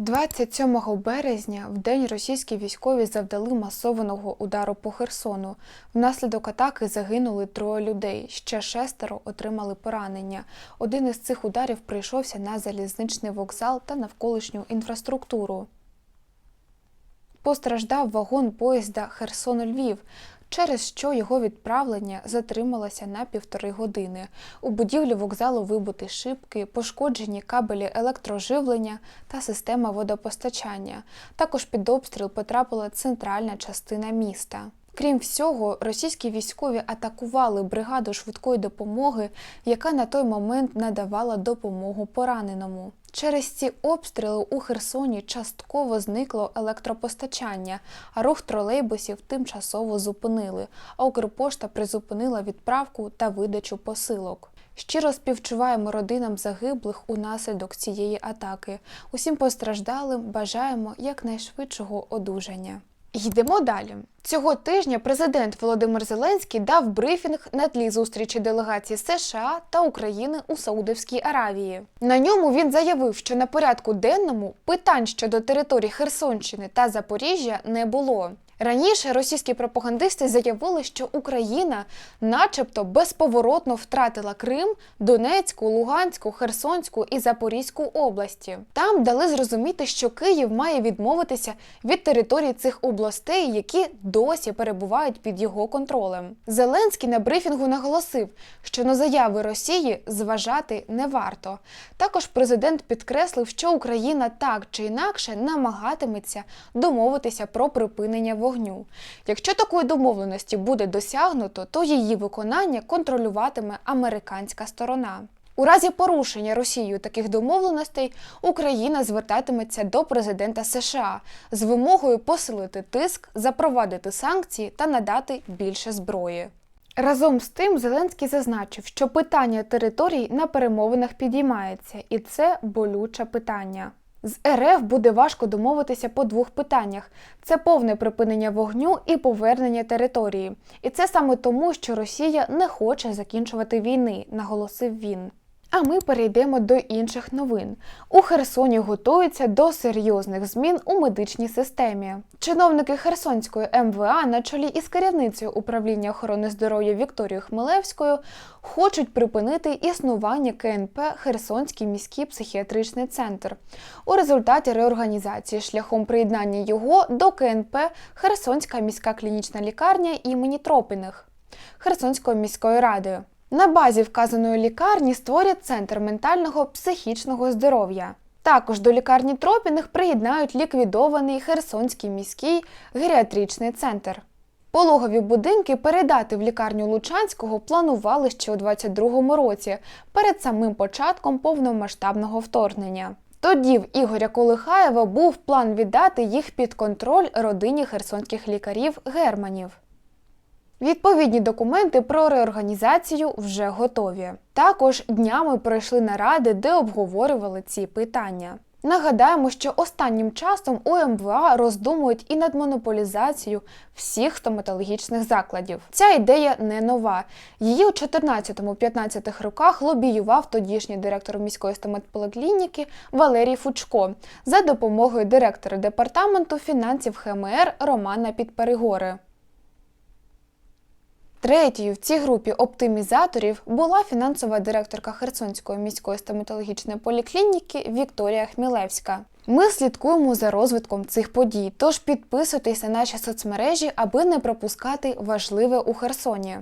27 березня в день російські військові завдали масованого удару по Херсону. Внаслідок атаки загинули троє людей, ще шестеро отримали поранення. Один із цих ударів прийшовся на залізничний вокзал та навколишню інфраструктуру. Постраждав вагон поїзда Херсон-Львів, через що його відправлення затрималося на півтори години. У будівлі вокзалу вибиті шибки, пошкоджені кабелі електроживлення та система водопостачання. Також під обстріл потрапила центральна частина міста. Крім всього, російські військові атакували бригаду швидкої допомоги, яка на той момент надавала допомогу пораненому. Через ці обстріли у Херсоні частково зникло електропостачання, а рух тролейбусів тимчасово зупинили, а Укрпошта призупинила відправку та видачу посилок. Щиро співчуваємо родинам загиблих унаслідок цієї атаки. Усім постраждалим бажаємо якнайшвидшого одужання. Йдемо далі. Цього тижня президент Володимир Зеленський дав брифінг на тлі зустрічі делегацій США та України у Саудовській Аравії. На ньому він заявив, що на порядку денному питань щодо територій Херсонщини та Запоріжжя не було. Раніше російські пропагандисти заявили, що Україна, начебто, безповоротно втратила Крим, Донецьку, Луганську, Херсонську і Запорізьку області. Там дали зрозуміти, що Київ має відмовитися від територій цих областей, які досі перебувають під його контролем. Зеленський на брифінгу наголосив, що на заяви Росії зважати не варто. Також президент підкреслив, що Україна так чи інакше намагатиметься домовитися про припинення вогню. Якщо такої домовленості буде досягнуто, то її виконання контролюватиме американська сторона. У разі порушення Росією таких домовленостей Україна звертатиметься до президента США з вимогою посилити тиск, запровадити санкції та надати більше зброї. Разом з тим Зеленський зазначив, що питання територій на перемовинах підіймається, і це болюче питання. З РФ буде важко домовитися по двох питаннях: це повне припинення вогню і повернення території. І це саме тому, що Росія не хоче закінчувати війни, наголосив він. А ми перейдемо до інших новин. У Херсоні готуються до серйозних змін у медичній системі. Чиновники Херсонської МВА на чолі із керівницею управління охорони здоров'я Вікторією Хмелевською хочуть припинити існування КНП Херсонський міський психіатричний центр. У результаті реорганізації шляхом приєднання його до КНП Херсонська міська клінічна лікарня імені Тропіних Херсонської міської ради. На базі вказаної лікарні створять центр ментального психічного здоров'я. Також до лікарні Тропіних приєднають ліквідований Херсонський міський геріатричний центр. Пологові будинки передати в лікарню Лучанського планували ще у 2022 році, перед самим початком повномасштабного вторгнення. Тоді в Ігоря Колихаєва був план віддати їх під контроль родині херсонських лікарів Германів. Відповідні документи про реорганізацію вже готові. Також днями пройшли наради, де обговорювали ці питання. Нагадаємо, що останнім часом у МВА роздумують і над монополізацією всіх стоматологічних закладів. Ця ідея не нова. Її у 14-15 роках лобіював тодішній директор міської стоматполіклініки Валерій Фучко за допомогою директора департаменту фінансів ХМР Романа Підперегори. Третьою в цій групі оптимізаторів була фінансова директорка Херсонської міської стоматологічної поліклініки Вікторія Хмілевська. Ми слідкуємо за розвитком цих подій, тож підписуйтесь на наші соцмережі, аби не пропускати важливе у Херсоні.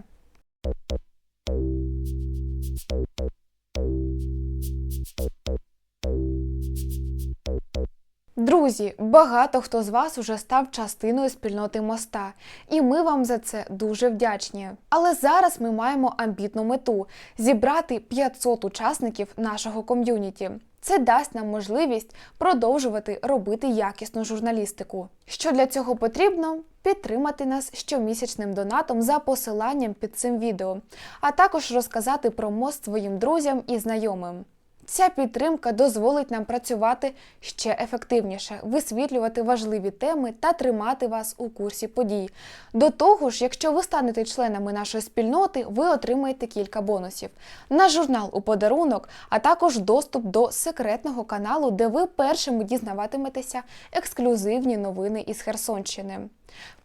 Друзі, багато хто з вас уже став частиною спільноти моста, і ми вам за це дуже вдячні. Але зараз ми маємо амбітну мету зібрати 500 учасників нашого ком'юніті. Це дасть нам можливість продовжувати робити якісну журналістику. Що для цього потрібно? Підтримати нас щомісячним донатом за посиланням під цим відео, а також розказати про мост своїм друзям і знайомим. Ця підтримка дозволить нам працювати ще ефективніше, висвітлювати важливі теми та тримати вас у курсі подій. До того ж, якщо ви станете членами нашої спільноти, ви отримаєте кілька бонусів: наш журнал у подарунок, а також доступ до секретного каналу, де ви першими дізнаватиметеся ексклюзивні новини із Херсонщини.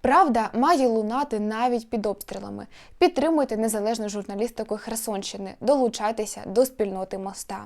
Правда має лунати навіть під обстрілами. Підтримуйте незалежну журналістику Херсонщини, долучайтеся до спільноти моста.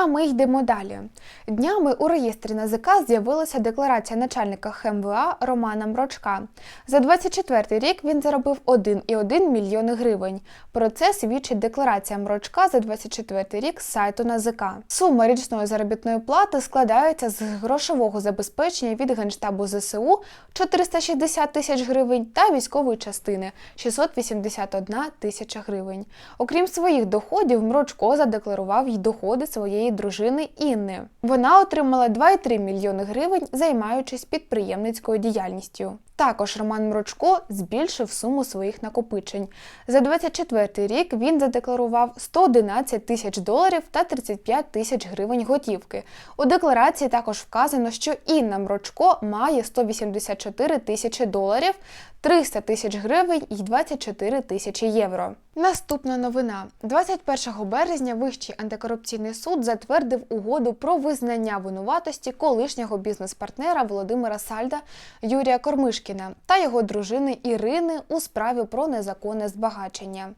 А ми йдемо далі. Днями у реєстрі НАЗК з'явилася декларація начальника ХМВА Романа Мрочка. За 24 рік він заробив 1,1 мільйони гривень. Про це свідчить декларація Мрочка за 24 рік з сайту НАЗК. Сума річної заробітної плати складається з грошового забезпечення від Генштабу ЗСУ 460 тисяч гривень та військової частини 681 тисяча гривень. Окрім своїх доходів, Мрочко задекларував й доходи своєї дружини Інни. Вона отримала 2,3 мільйони гривень, займаючись підприємницькою діяльністю. Також Роман Мрочко збільшив суму своїх накопичень. За 24 рік він задекларував 111 тисяч доларів та 35 тисяч гривень готівки. У декларації також вказано, що Інна Мрочко має 184 тисячі доларів, 300 тисяч гривень і 24 тисячі євро. Наступна новина: 21 березня Вищий антикорупційний суд затвердив угоду про визнання винуватості колишнього бізнес-партнера Володимира Сальда Юрія Кормишкіна та його дружини Ірини у справі про незаконне збагачення.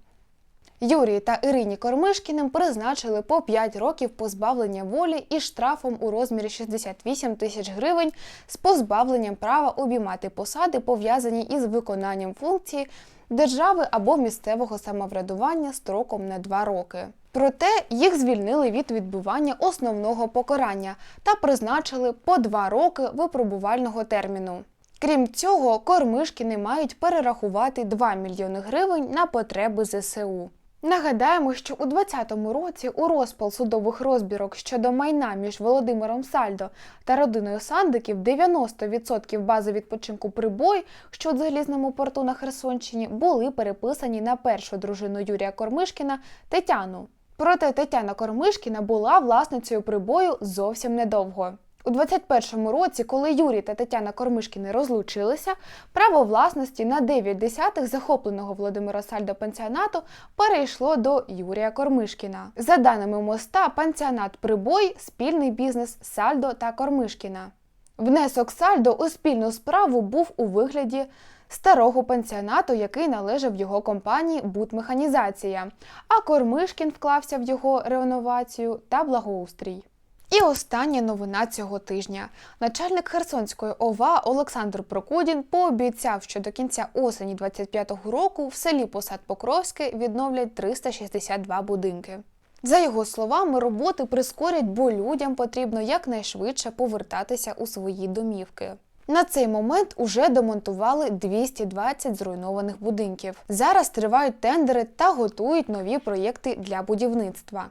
Юрію та Ірині Кормишкіним призначили по 5 років позбавлення волі і штрафом у розмірі 68 тисяч гривень з позбавленням права обіймати посади, пов'язані із виконанням функції держави або місцевого самоврядування строком на 2 роки. Проте їх звільнили від відбування основного покарання та призначили по 2 роки випробувального терміну. Крім цього, кормишкіни мають перерахувати 2 мільйони гривень на потреби ЗСУ. Нагадаємо, що у 2020 році у розпал судових розбірок щодо майна між Володимиром Сальдо та родиною Сандиків 90% бази відпочинку прибой, що в залізному порту на Херсонщині, були переписані на першу дружину Юрія Кормишкіна Тетяну. Проте Тетяна Кормишкіна була власницею прибою зовсім недовго. У 21-му році, коли Юрій та Тетяна Кормишкіни розлучилися, право власності на 9 десятих захопленого Володимира Сальдо пансіонату перейшло до Юрія Кормишкіна. За даними моста, пансіонат Прибой спільний бізнес Сальдо та Кормишкіна. Внесок Сальдо у спільну справу був у вигляді старого пансіонату, який належав його компанії Будмеханізація, а Кормишкін вклався в його реновацію та благоустрій. І остання новина цього тижня. Начальник Херсонської ОВА Олександр Прокудін пообіцяв, що до кінця осені 25-го року в селі Посад Покровське відновлять 362 будинки. За його словами, роботи прискорять, бо людям потрібно якнайшвидше повертатися у свої домівки. На цей момент уже демонтували 220 зруйнованих будинків. Зараз тривають тендери та готують нові проєкти для будівництва.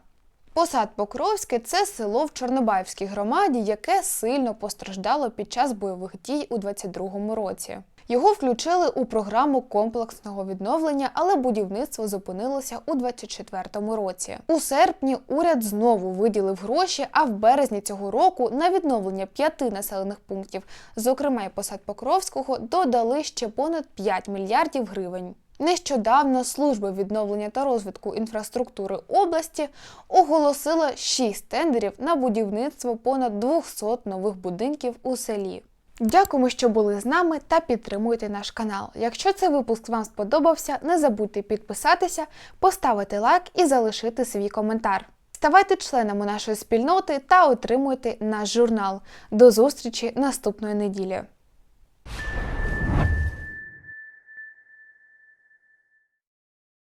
Посад Покровське це село в Чорнобаївській громаді, яке сильно постраждало під час бойових дій у 22-му році. Його включили у програму комплексного відновлення, але будівництво зупинилося у 24-му році. У серпні уряд знову виділив гроші, а в березні цього року на відновлення п'яти населених пунктів, зокрема й посад Покровського, додали ще понад 5 мільярдів гривень. Нещодавно служба відновлення та розвитку інфраструктури області оголосила 6 тендерів на будівництво понад 200 нових будинків у селі. Дякуємо, що були з нами та підтримуйте наш канал. Якщо цей випуск вам сподобався, не забудьте підписатися, поставити лайк і залишити свій коментар. Ставайте членами нашої спільноти та отримуйте наш журнал. До зустрічі наступної неділі!